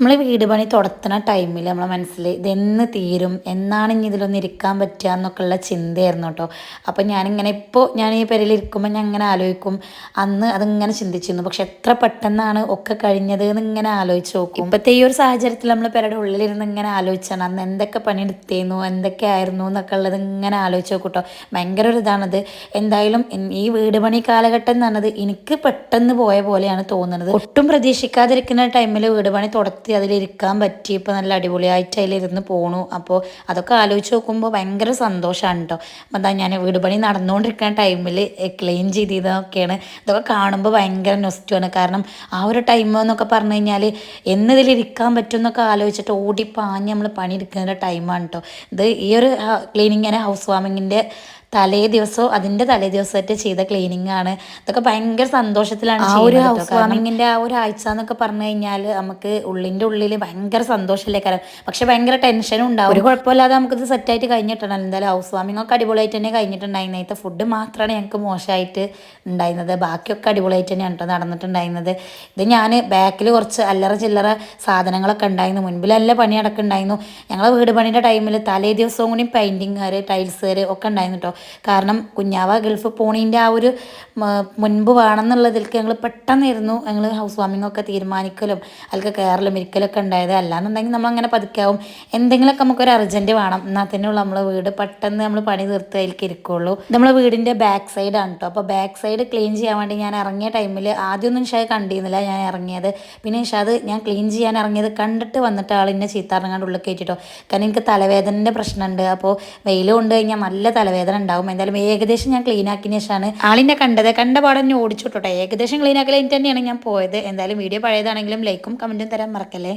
നമ്മൾ വീട് പണി തുടത്തുന്ന ടൈമിൽ നമ്മളെ മനസ്സിൽ ഇതെന്ന് തീരും എന്നാണ് ഇനി ഇതിലൊന്ന് ഇരിക്കാൻ പറ്റുക എന്നൊക്കെ ഉള്ള ചിന്തയായിരുന്നു കേട്ടോ അപ്പം ഞാനിങ്ങനെ ഇപ്പോൾ ഞാൻ ഈ പെരയിൽ ഇരിക്കുമ്പോൾ ഞാൻ ഇങ്ങനെ ആലോചിക്കും. അന്ന് അതിങ്ങനെ ചിന്തിച്ചിരുന്നു. പക്ഷെ എത്ര പെട്ടെന്നാണ് ഒക്കെ കഴിഞ്ഞത് എന്ന് ഇങ്ങനെ ആലോചിച്ച് നോക്കും. ഇപ്പോഴത്തെ ഈ ഒരു സാഹചര്യത്തിൽ നമ്മൾ പെരയുടെ ഉള്ളിലിരുന്ന് ഇങ്ങനെ ആലോചിച്ചാണ് അന്ന് എന്തൊക്കെ പണി എടുത്തേന്നു എന്തൊക്കെ ആയിരുന്നു എന്നൊക്കെ ഉള്ളത് ഇങ്ങനെ ആലോചിച്ച് നോക്കും കേട്ടോ ഭയങ്കര ഒരു ഇതാണത്. എന്തായാലും ഈ വീട് പണി കാലഘട്ടം എന്ന് പറഞ്ഞത് എനിക്ക് പെട്ടെന്ന് പോയ പോലെയാണ് തോന്നുന്നത്. ഒട്ടും പ്രതീക്ഷിക്കാതിരിക്കുന്ന ടൈമിൽ വീട് പണി തുടത്തി അതിലിരിക്കാൻ പറ്റി. ഇപ്പോൾ നല്ല അടിപൊളിയായിട്ട് അതിലിരുന്ന് പോണു. അപ്പോൾ അതൊക്കെ ആലോചിച്ച് നോക്കുമ്പോൾ ഭയങ്കര സന്തോഷമാണ് കേട്ടോ എന്താ ഞാൻ വീട് പണി നടന്നുകൊണ്ടിരിക്കുന്ന ടൈമിൽ ക്ലീൻ ചെയ്തതൊക്കെയാണ്. ഇതൊക്കെ കാണുമ്പോൾ ഭയങ്കര നൊസ്റ്റുമാണ് കാരണം ആ ഒരു ടൈം എന്നൊക്കെ പറഞ്ഞു കഴിഞ്ഞാൽ എന്നതിലിരിക്കാൻ പറ്റും എന്നൊക്കെ ആലോചിച്ചിട്ട് ഓടിപ്പാഞ്ഞ് നമ്മൾ പണിയെടുക്കുന്ന ടൈമാണ് കേട്ടോ ഇത് ഈ ഒരു ക്ലീനിങ് ഹൗസ് വാമിങ്ങിന്റെ തലേ ദിവസവും അതിന്റെ തലേ ദിവസമായിട്ട് ചെയ്ത ക്ലീനിങ് ആണ്. ഇതൊക്കെ ഭയങ്കര സന്തോഷത്തിലാണ് ആ ഒരു ഹൗസ് ആ ഒരു ആഴ്ച എന്നൊക്കെ പറഞ്ഞു കഴിഞ്ഞാൽ നമുക്ക് ഉള്ളിന്റെ ഉള്ളിൽ ഭയങ്കര സന്തോഷമല്ലേ കാരണം പക്ഷെ ഭയങ്കര ടെൻഷനും ഉണ്ടാവും. ഒരു കുഴപ്പമില്ലാതെ നമുക്കിത് സെറ്റായിട്ട് കഴിഞ്ഞിട്ടുണ്ടല്ലോ എന്തായാലും ഹൗസ് വാർമിംഗ് ഒക്കെ അടിപൊളിയായിട്ട് തന്നെ കഴിഞ്ഞിട്ടുണ്ടായിരുന്നു നേരത്തെ ഫുഡ് മാത്രമാണ് ഞങ്ങൾക്ക് മോശമായിട്ട് ഉണ്ടായിരുന്നത്. ബാക്കിയൊക്കെ അടിപൊളിയായിട്ട് തന്നെ കേട്ടോ നടന്നിട്ടുണ്ടായിരുന്നത്. ഇത് ഞാൻ ബാക്കിൽ കുറച്ച് അല്ലറ ചില്ലറ സാധനങ്ങളൊക്കെ ഉണ്ടായിരുന്നു. മുൻപിലല്ല പണി അടക്കുണ്ടായിരുന്നു ഞങ്ങളെ വീട് പണിയുടെ ടൈമിൽ തലേ ദിവസവും കൂടി പെയിന്റിങ്ങുകാർ ടൈൽസുകാർ ഒക്കെ ഉണ്ടായിരുന്നു കേട്ടോ. കാരണം കുഞ്ഞാവ ഗൾഫ് പോണീന്റെ ആ ഒരു മുൻപ് വേണമെന്നുള്ളതിലേക്ക് ഞങ്ങൾ പെട്ടെന്നായിരുന്നു ഞങ്ങൾ ഹൗസ് വാമിംഗ് ഒക്കെ തീരുമാനിക്കലും അതിലൊക്കെ കയറലും ഇരിക്കലൊക്കെ ഉണ്ടായത്. അല്ലാന്നുണ്ടെങ്കിൽ നമ്മളങ്ങനെ പതുക്കാവും എന്തെങ്കിലുമൊക്കെ നമുക്കൊരു അർജന്റ് വേണം. എന്നാൽ തന്നെയുള്ള നമ്മളെ വീട് പെട്ടെന്ന് നമ്മൾ പണി തീർത്ത് അതിലേക്ക് ഇരിക്കുള്ളൂ. നമ്മളെ വീടിന്റെ ബാക്ക് സൈഡാണ് കേട്ടോ അപ്പോൾ ബാക്ക് സൈഡ് ക്ലീൻ ചെയ്യാൻ വേണ്ടി ഞാൻ ഇറങ്ങിയ ടൈമിൽ ആദ്യമൊന്നും നിഷാദ് കണ്ടിരുന്നില്ല ഞാൻ ഇറങ്ങിയത്. പിന്നെ നിഷാദ് ഞാൻ ക്ലീൻ ചെയ്യാൻ ഇറങ്ങിയത് കണ്ടിട്ട് വന്നിട്ട് ആൾ എന്നെ ചീത്ത ഇറങ്ങാണ്ട് ഉള്ളിൽ കയറ്റിട്ടോ കാരണം എനിക്ക് തലവേദനന്റെ പ്രശ്നമുണ്ട് അപ്പോൾ വെയിൽ കൊണ്ട് കഴിഞ്ഞാൽ നല്ല തലവേദന ഉണ്ടാവും. എന്തായാലും ഏകദേശം ഞാൻ ക്ലീൻ ആക്കിയ ശേഷമാണ് ആളിനെ കണ്ടത്. കണ്ട പാടെ തന്നെ ഓടിച്ചു ഏകദേശം ക്ലീൻ ആക്കൽ തന്നെയാണ് ഞാൻ പോയത്. എന്തായാലും വീഡിയോ പഴയതാണെങ്കിലും ലൈക്കും കമന്റും തരാൻ മറക്കല്ലേ?